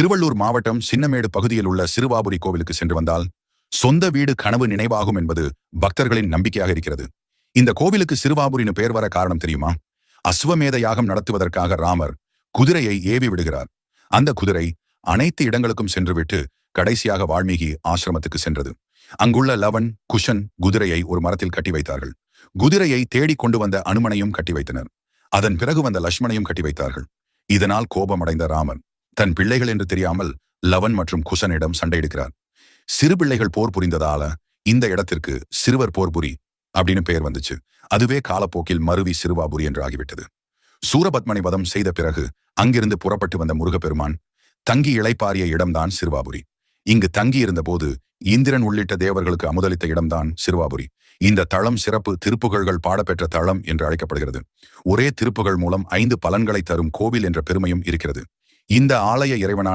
திருவள்ளூர் மாவட்டம் சின்னமேடு பகுதியில் உள்ள சிறுவாபுரி கோவிலுக்கு சென்று வந்தால் சொந்த வீடு கனவு நினைவாகும் என்பது பக்தர்களின் நம்பிக்கையாக இருக்கிறது. இந்த கோவிலுக்கு சிறுவாபுரின்னு பெயர் வர காரணம் தெரியுமா? அஸ்வமேத யாகம் நடத்துவதற்காக ராமர் குதிரையை ஏவி விடுகிறார். அந்த குதிரை அனைத்து இடங்களுக்கும் சென்றுவிட்டு கடைசியாக வால்மீகி ஆசிரமத்துக்கு சென்றது. அங்குள்ள லவன் குஷன் குதிரையை ஒரு மரத்தில் கட்டி வைத்தார்கள். குதிரையை தேடிக் கொண்டு வந்த அனுமனையும் கட்டி வைத்தனர். அதன் பிறகு வந்த லட்சுமணையும் கட்டி வைத்தார்கள். இதனால் கோபமடைந்த ராமன் தன் பிள்ளைகள் என்று தெரியாமல் லவன் மற்றும் குசனிடம் சண்டையிடுகிறார். சிறு பிள்ளைகள் போர் புரிந்ததால இந்த இடத்திற்கு சிறுவர் போர்புரி அப்படின்னு பெயர் வந்துச்சு. அதுவே காலப்போக்கில் மருவி சிறுவாபுரி என்று ஆகிவிட்டது. சூரபத்மனை வதம் செய்த பிறகு அங்கிருந்து புறப்பட்டு வந்த முருகப்பெருமான் தங்கி இளைப்பாரிய இடம்தான் சிறுவாபுரி இங்கு தங்கி இருந்தபோது இந்திரன் உள்ளிட்ட தேவர்களுக்கு அமுதளித்த இடம்தான் சிறுவாபுரி இந்த தளம் சிறப்பு திருப்புகழ்கள் பாடப்பெற்ற தளம் என்று அழைக்கப்படுகிறது. ஒரே திருப்புகள் மூலம் ஐந்து பலன்களை தரும் கோவில் என்ற பெருமையும் இருக்கிறது. இந்த ஆலய இறைவனான